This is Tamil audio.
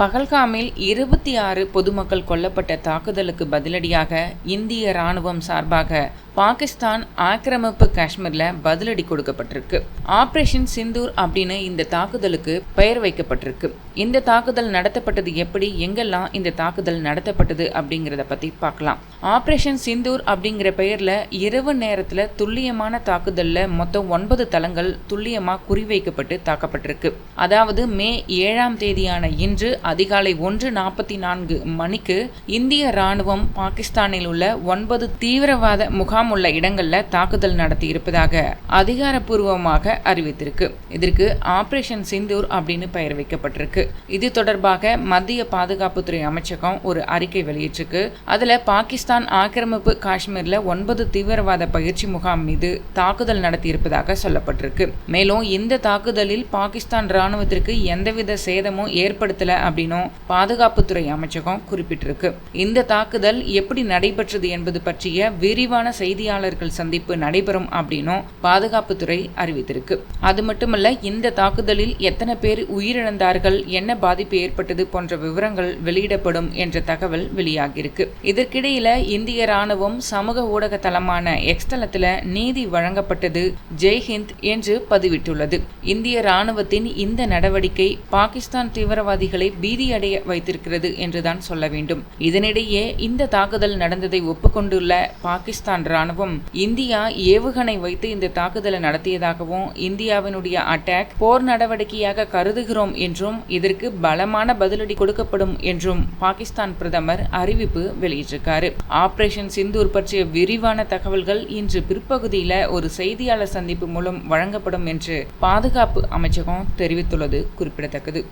பகல்காமில் இருபத்தி ஆறு பொதுமக்கள் கொல்லப்பட்ட தாக்குதலுக்கு பதிலடியாக இந்திய ராணுவம் சார்பாக பாகிஸ்தான் ஆக்கிரமிப்பு காஷ்மீரில் பதிலடி கொடுக்கப்பட்டிருக்கு. ஆப்ரேஷன் சிந்தூர் அப்படின்னு இந்த தாக்குதலுக்கு பெயர் வைக்கப்பட்டிருக்கு. இந்த தாக்குதல் நடத்தப்பட்டது எப்படி? எங்கெல்லாம் இந்த தாக்குதல் நடத்தப்பட்டது அப்படிங்கிறத பற்றி பார்க்கலாம். ஆப்ரேஷன் சிந்தூர் அப்படிங்கிற பெயரில் இரவு நேரத்தில் துல்லியமான தாக்குதலில் மொத்தம் ஒன்பது தளங்கள் துல்லியமாக குறிவைக்கப்பட்டு தாக்கப்பட்டிருக்கு. அதாவது மே ஏழாம் தேதியான இன்று அதிகாலை ஒன்று நாற்பத்தி நான்கு மணிக்கு இந்திய ராணுவம் பாகிஸ்தானில் உள்ள ஒன்பது தீவிரவாத முகாம் உள்ள இடங்களில் தாக்குதல் நடத்தி இருப்பதாக அதிகாரப்பூர்வமாக அறிவித்திருக்கு. இதற்கு ஆபரேஷன் சிந்தூர் அப்படின்னு பெயர் வைக்கப்பட்டிருக்கு. இது தொடர்பாக மத்திய பாதுகாப்புத்துறை அமைச்சகம் ஒரு அறிக்கை வெளியிட்டிருக்கு. அதில் பாகிஸ்தான் ஆக்கிரமிப்பு காஷ்மீரில் ஒன்பது தீவிரவாத பயிற்சி முகாம் மீது தாக்குதல் நடத்தி இருப்பதாக சொல்லப்பட்டிருக்கு. மேலும் இந்த தாக்குதலில் பாகிஸ்தான் ராணுவத்திற்கு எந்தவித சேதமும் ஏற்படுத்தல அப்படின்னும் பாதுகாப்புத்துறை அமைச்சகம் குறிப்பிட்டிருக்கு. இந்த தாக்குதல் எப்படி நடைபெற்றது என்பது பற்றிய விரிவான செய்தியாளர்கள் சந்திப்பு நடைபெறும் அப்படின்னும் பாதுகாப்புத்துறை அறிவித்திருக்கு. அது மட்டுமல்ல இந்த தாக்குதலில் எத்தனை பேர் உயிரிழந்தார்கள் என்ன பாதிப்பு ஏற்பட்டது போன்ற விவரங்கள் வெளியிடப்படும் என்ற தகவல் வெளியாகியிருக்கு. இதற்கிடையில இந்திய ராணுவம் சமூக ஊடக தளமான எக்ஸ்தலத்தில் நீதி வழங்கப்பட்டது ஜெய்ஹிந்த் என்று பதிவிட்டுள்ளது. இந்திய ராணுவத்தின் இந்த நடவடிக்கை பாகிஸ்தான் தீவிரவாதிகளை பீதியடைய வைத்திருக்கிறது என்றுதான் சொல்ல வேண்டும். இதனிடையே இந்த தாக்குதல் நடந்ததை ஒப்புக்கொண்டுள்ள பாகிஸ்தான் ராணுவம் இந்தியா ஏவுகணை வைத்து இந்த தாக்குதலை நடத்தியதாகவும் இந்தியாவினுடைய அட்டாக் போர் நடவடிக்கையாக கருதுகிறோம் என்றும் இதற்கு பலமான பதிலடி கொடுக்கப்படும் என்றும் பாகிஸ்தான் பிரதமர் அறிவிப்பு வெளியிட்டிருக்காரு. ஆபரேஷன் சிந்தூர் பற்றிய விரிவான தகவல்கள் இன்று பிற்பகுதியில ஒரு செய்தியாளர் சந்திப்பு மூலம் வழங்கப்படும் என்று பாதுகாப்பு அமைச்சகம் தெரிவித்துள்ளது குறிப்பிடத்தக்கது.